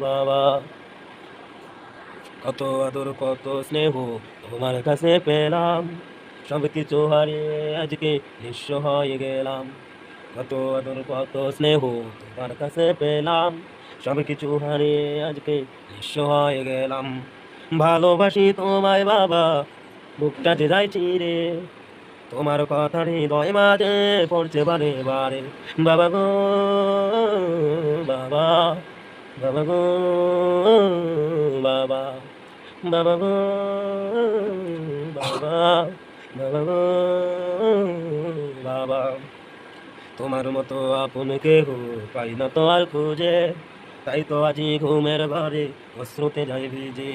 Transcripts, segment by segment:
বাবা কত আদর, কত স্নেহ তোমার কাছে পেলাম। সব কিছু হারিয়ে আজকে নিঃস্ব হয়ে গেলাম। কত আদর, কত স্নেহ তোমার কাছে পেলাম। সব কিছু হারিয়ে আজকে নিঃস্ব হয়ে গেলাম। ভালোবাসি তোমায় বাবা, বুকটা যে যাই চিরে তোমার কথা হৃদয় মাঝে পড়ছে বারে বারে। বাবা গো, বাবা বাবা গো, বাবা বাবা গো, বাবা বাবা গো, বাবা। তোমার মতো আপন কেহ পাই না তো আর খুঁজে। তাই তো আজি ঘুমের ঘরে অশ্রুতে যাই ভিজে।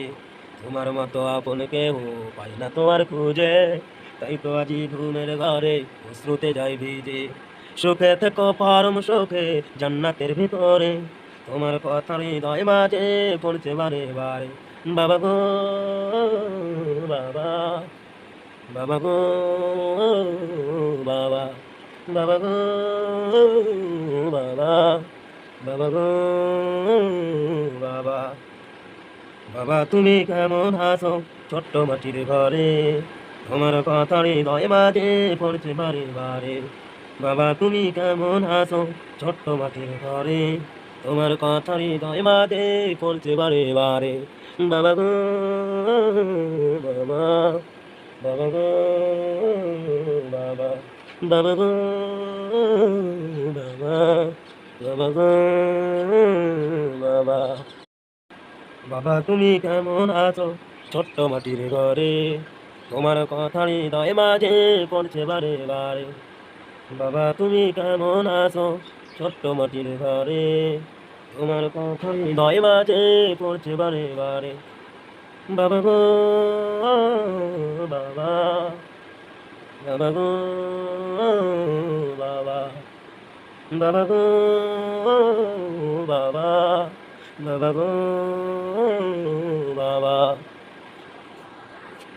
তোমার মতো আপন কেহ পাই না তো আর খুঁজে। তাই তো আজি ঘুমের ঘরে অশ্রুতে যাই ভিজে। সুখে থেকো পরম সুখে জান্নাতের ভিতরে। তোমার কথা হৃদয় মাঝে পড়ছে বারে বারে। বাবা গো, বাবা বাবা গো, বাবা বাবা গো, বাবা বাবা গো, বাবা বাবা, তুমি কেমন আছো ছোট্ট মাটির ঘরে? তোমার কথা হৃদয় মাঝে পড়ছে বারে বারে। বাবা, তুমি কেমন আছো? ছোট্ট মাটির ঘরে। তোমার কথা হৃদয় মাঝে পড়ছে বারে বারে। বাবা গো, বাবা বাবা গো, বাবা বাবা গো, বাবা বাবা গো, বাবা। বাবা, তুমি কেমন আছো? ছোট্ট মাটির ঘরে। তোমার কথা হৃদয় মাঝে পড়ছে বারে বারে। বাবা, তুমি কেমন আছো? ছোট্ট মাটির ঘরে। তোমার কথা হৃদয় মাঝে পড়ছে বারে বারে। বাবা গো, বাবা। বাবা গো, বাবা। বাবা গো, বাবা। বাবা গো